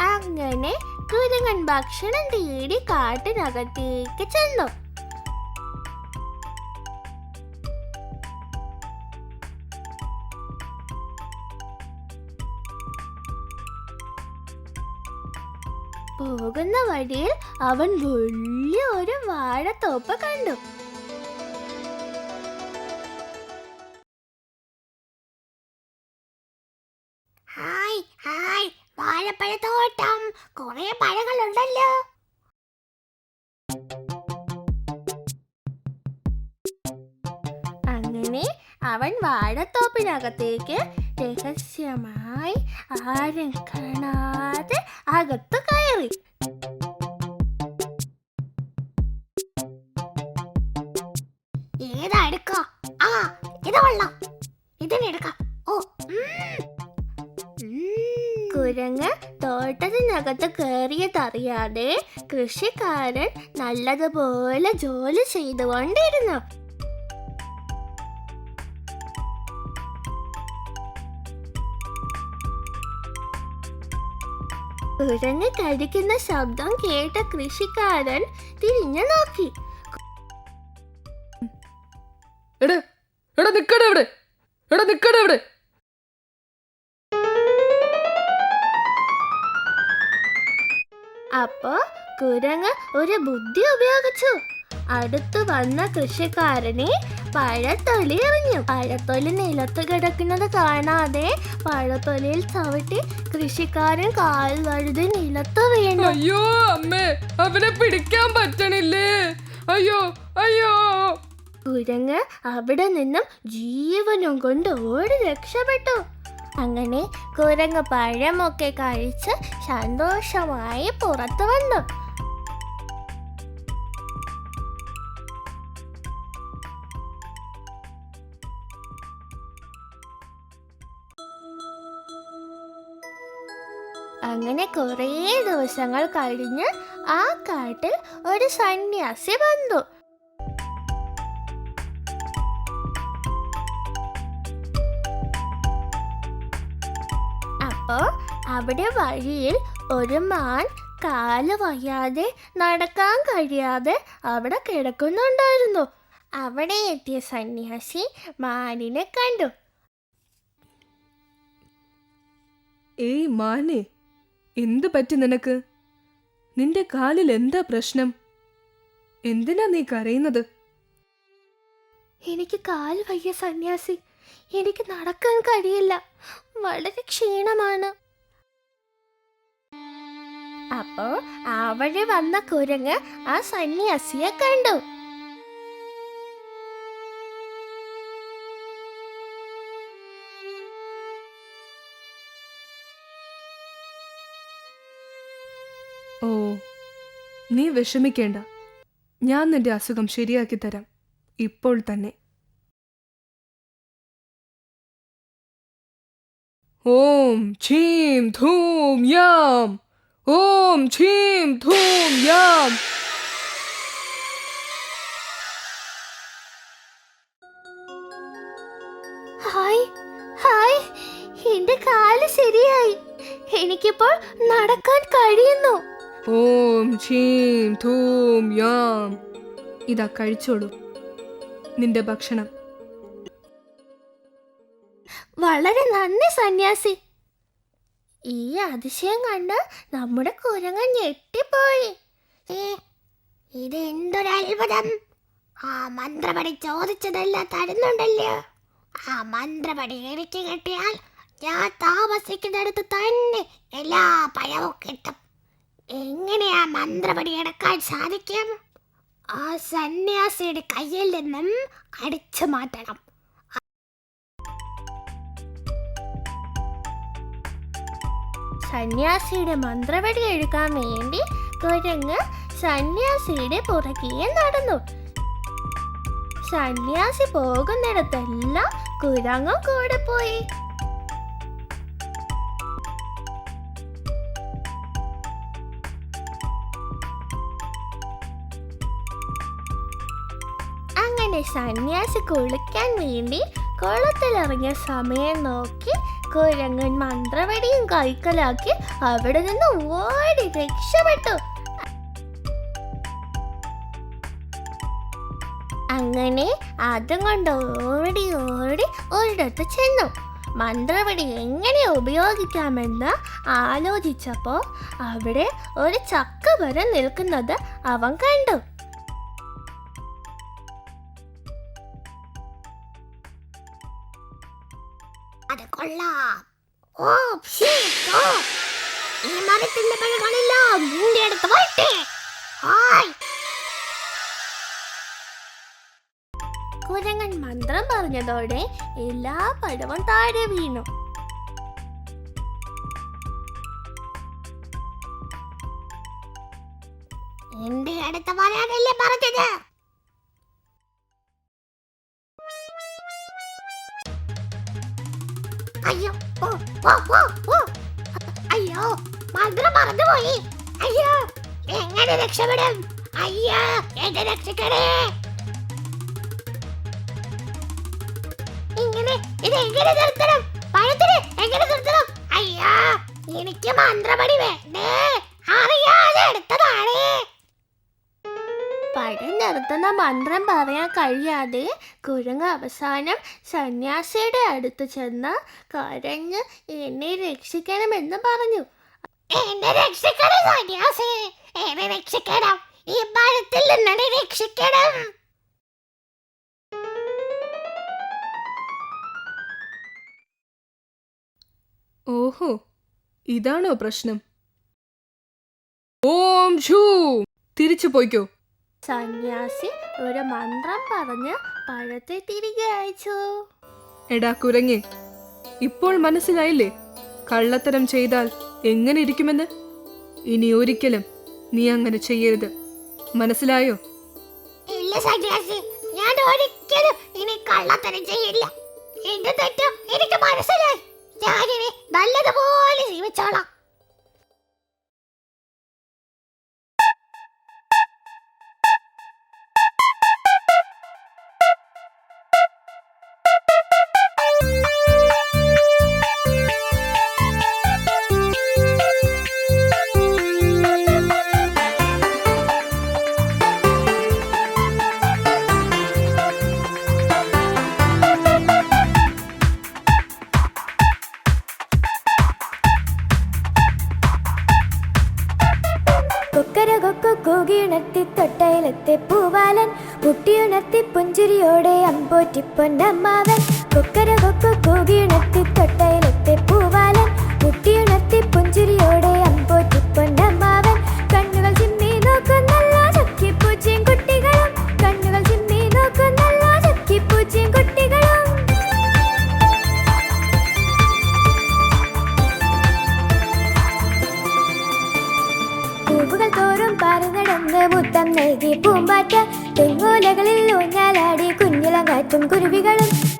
അങ്ങനെ കുരങ്ങൻ ഭക്ഷണം തേടി കാട്ടിനകത്തേക്ക് ചെന്നു. പോകുന്ന വഴിയിൽ അവൻ വലിയ ഒരു വാഴത്തോപ്പ് കണ്ടു. അവൻ വാഴത്തോപ്പിനകത്തേക്ക് രഹസ്യമായി ആരും കാണാതെ അകത്ത് കയറി. ആ ഓ കുരങ്ങ് തോട്ടത്തിനകത്ത് കയറിയതറിയാതെ കൃഷിക്കാരൻ നല്ലതുപോലെ ജോലി ചെയ്തുകൊണ്ടിരുന്നു. കുരങ്ങ് കഴിക്കുന്ന ശബ്ദം കേട്ട കൃഷിക്കാരൻ തിരിഞ്ഞു നോക്കി. എടാ എടാ നിക്കട ഇവിടെ എടാ നിക്കട ഇവിടെ അപ്പോ കുരങ്ങ് ഒരു ബുദ്ധി ഉപയോഗിച്ചു. അടുത്തു വന്ന കൃഷിക്കാരനെ പഴത്തൊലി എറിഞ്ഞു പഴത്തൊലി നിലത്ത് കിടക്കുന്നത് കാണാതെ പഴത്തൊലിയിൽ ചവിട്ടി കൃഷിക്കാരൻ കാൽ വഴുതി നിലത്ത് വീണു. അയ്യോ അമ്മേ അവനെ പിടിക്കാൻ പറ്റണില്ലേ? അയ്യോ അയ്യോ. കുരങ്ങ് അവിടെ നിന്നും ജീവനും കൊണ്ട് ഓടി രക്ഷപ്പെട്ടു. അങ്ങനെ കുരങ്ങ് പഴമൊക്കെ കഴിച്ച് സന്തോഷമായി പുറത്തു വന്നു. അങ്ങനെ കുറേ ദിവസങ്ങൾ കഴിഞ്ഞ് ആ കാട്ടിൽ ഒരു സന്യാസി വന്നു. അപ്പോ അവിടെ വഴിയിൽ ഒരു മാൻ കാൽ വയ്യാതെ നടക്കാൻ കഴിയാതെ അവിടെ കിടക്കുന്നുണ്ടായിരുന്നു. അവിടെ എത്തിയ സന്യാസി മാനിനെ കണ്ടു. ഏയ് മാനെ എന്ത് പറ്റി നിനക്ക്? നിന്റെ കാലിൽ എന്താ പ്രശ്നം? എന്തിനാ നീ കരയുന്നത്? എനിക്ക് കാൽ വയ്യ സന്യാസി. എനിക്ക് നടക്കാൻ കഴിയില്ല. വളരെ ക്ഷീണമാണ്. അപ്പോ അവിടെ വന്ന കുരങ്ങ് ആ സന്യാസിയെ കണ്ടു. നീ വിഷമിക്കേണ്ട. ഞാൻ നിന്റെ അസുഖം ശരിയാക്കി തരാം. ഇപ്പോൾ തന്നെ. ഓം ഛീം ധൂം യാം. ഓം ഛീം ധൂം യാം. Hi hi. എന്റെ കാൽ ശരിയായി. എനിക്കിപ്പോൾ നടക്കാൻ കഴിയുന്നു. ഓം ഛീം ധൂം യാം. ഇതാ കഴിച്ചോളൂ. നിന്റെ ഭക്ഷണം. വളരെ നന്ദി സന്യാസി. ഈ അതിശയം കണ്ട് നമ്മുടെ കുരങ്ങൻ ഞെട്ടിപ്പോയി. ഇത് എന്തൊരു അത്ഭുതം ആ മന്ത്രപടി ചോദിച്ചതെല്ലാം തരുന്നുണ്ടല്ലോ. ആ മന്ത്രപടി എനിക്ക് കിട്ടിയാൽ ഞാൻ താമസിക്കുന്നിടത്ത് തന്നെ എല്ലാ പഴവും കിട്ടും. എങ്ങനെയാ മന്ത്രപടി എടുക്കാൻ സാധിക്കും? ആ സന്യാസിയുടെ കയ്യിൽ നിന്നും അടിച്ചു മാറ്റണം. സന്യാസിയുടെ മന്ത്രവടി എടുക്കാൻ വേണ്ടി കുരങ്ങ് സന്യാസിയുടെ പുറകെ നടന്നു. സന്യാസി പോകുന്നിടത്തെല്ലാം കുരങ്ങും കൂടെ പോയി. സന്യാസി കുളിക്കാൻ വേണ്ടി കുളത്തിലിറങ്ങിയ സമയം നോക്കി കുരങ്ങൻ മന്ത്രവടിയും കൈക്കലാക്കി അവിടെ നിന്ന് ഓടി രക്ഷപ്പെട്ടു. അങ്ങനെ അതും കൊണ്ട് ഓടി ഓടി ഒരിടത്ത് ചെന്നു. മന്ത്രവടി എങ്ങനെ ഉപയോഗിക്കാമെന്ന് ആലോചിച്ചപ്പോൾ അവിടെ ഒരു ചക്ക വരെ നിൽക്കുന്നത് അവൻ കണ്ടു. കൊള്ളാം. ഓ ഓ. ഈ മരത്തിന്റെ പഴകളെല്ലാം നിന്റെ അടുത്ത് വരട്ടെ. ഹായ്. കുരങ്ങൻ മന്ത്രം പറഞ്ഞതോടെ എല്ലാ പഴവും താഴെ വീണു. എന്റെ അടുത്ത് വരാനല്ലേ പറഞ്ഞത്? അയ്യോ ഓ ഓ ഓ ഓ. അയ്യോ മന്ത്രം മറന്നുപോയി. അയ്യോ എങ്ങനെ രക്ഷപ്പെടും? അയ്യോ എന്നെ രക്ഷിക്കണേ. ഇങ്ങനെ ഇത് എങ്ങനെ നിർത്തണം? പഴത്തിന് എങ്ങനെ നിർത്തണം? അയ്യോ എനിക്ക് മന്ത്രപടി വേണ്ടേ. പഴം നിർത്തുന്ന മന്ത്രം പറയാൻ കഴിയാതെ കുരങ്ങ് അവസാനം സന്യാസിയുടെ അടുത്ത് ചെന്ന് കരഞ്ഞ് എന്നെ രക്ഷിക്കണമെന്ന് പറഞ്ഞു. എന്നെ രക്ഷിക്കണം സന്യാസി. എന്നെ രക്ഷിക്കണം. ഈ മരത്തിൽ നിന്നെ രക്ഷിക്കണം. ഓഹോ ഇതാണോ പ്രശ്നം? ഓം ഷൂ തിരിച്ചു പോയിക്കോ. സന്യാസി ഒരു മന്ത്രം പറഞ്ഞ് പഴത്തെ തിരികെ അയച്ചു എടാ കുരങ്ങി ഇപ്പോൾ മനസ്സിലായില്ലേ? കള്ളത്തരം ചെയ്താൽ എങ്ങനെ ഇരിക്കുമെന്ന്? ഇനി ഒരിക്കലും നീ അങ്ങനെ ചെയ്യരുത്. മനസ്സിലായോ? ഇല്ല സന്യാസി ഞാൻ ഒരിക്കലും ഇനി കള്ളത്തരം ചെയ്യില്ല. എന്റെ തെറ്റും എനിക്ക് മനസ്സിലായി. ഞാനിനി നല്ലതുപോലെ ജീവിച്ചോളാം. കൊക്കര തൊട്ടയിലത്തെ പൂവാലൻ മുട്ടിയുണർത്തി പുഞ്ചിരിയോടെ അമ്പോറ്റി പൊന്നമ്മാവൻ. കൊക്കര തൊട്ടയിലത്തെ പൂവാലൻ മുട്ടിയുണർത്തി പുഞ്ചിരിയോടെ നൽകി ഊഞ്ഞാലാടി കുഞ്ഞിലങ്ങാറ്റും കുരുവികളും.